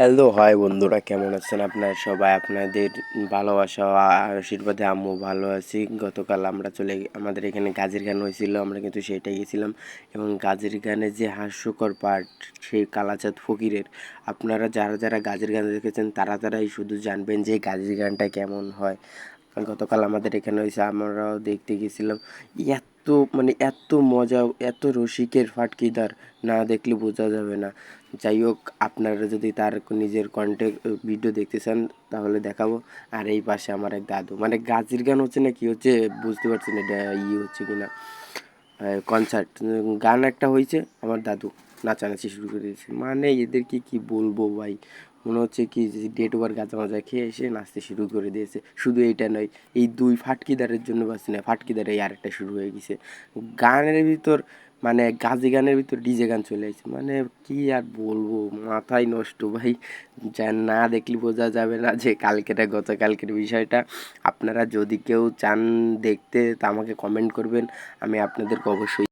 Hello hi বন্ধুরা, কেমন আছেন আপনার সবাই? আপনাদের ভালোবাসা আশীর্বাদে আমিও ভালো আছি। গতকাল আমরা চলে আমাদের এখানে গাজের গান হয়েছিল, আমরা কিন্তু সেইটাই গেছিলাম। এবং গাজের গানে যে হাস্যকর পার্ট সেই কালাচাঁদ ফকিরের, আপনারা যারা যারা গাজের গান দেখেছেন, তারা তারাই শুধু জানবেন যে গাজীর গানটা কেমন হয়। গতকাল আমাদের এখানে হয়েছে আমরাও দেখতে গেছিলাম। এত মানে এত মজা, এত রসিকের ফাটকিদার, না দেখলে বোঝা যাবে না। যাই হোক, আপনারা যদি তার নিজের কন্টেন্ট ভিডিও দেখতে চান, তাহলে দেখাবো। আর এই পাশে আমার এক দাদু। মানে গাজির গান হচ্ছে না কি হচ্ছে, বুঝতে পারছি না এটা ই হচ্ছে কি না কনসার্ট গান একটা হয়েছে আমার দাদু। নাচানাচি শুরু করে দিয়েছে। মানে এদেরকে কি বলব ভাই? মনে হচ্ছে কি যে ডেট ওভার গাঁজা মাজা খেয়ে এসে নাচতে শুরু করে দিয়েছে। শুধু এইটা নয়, এই দুই ফাটকিদারের জন্য বাসি না ফাটকিদার এই আরেকটা শুরু হয়ে গেছে। গানের ভিতর মানে গাজি গানের ভিতর ডিজে গান চলে আসছে। মানে কি আর বলব, মাথায় নষ্ট ভাই। যা না দেখলে বোঝা যাবে না যে কালকেটা গতকালকের বিষয়টা। আপনারা যদি কেউ চান দেখতে, তা আমাকে কমেন্ট করবেন। আমি আপনাদেরকে অবশ্যই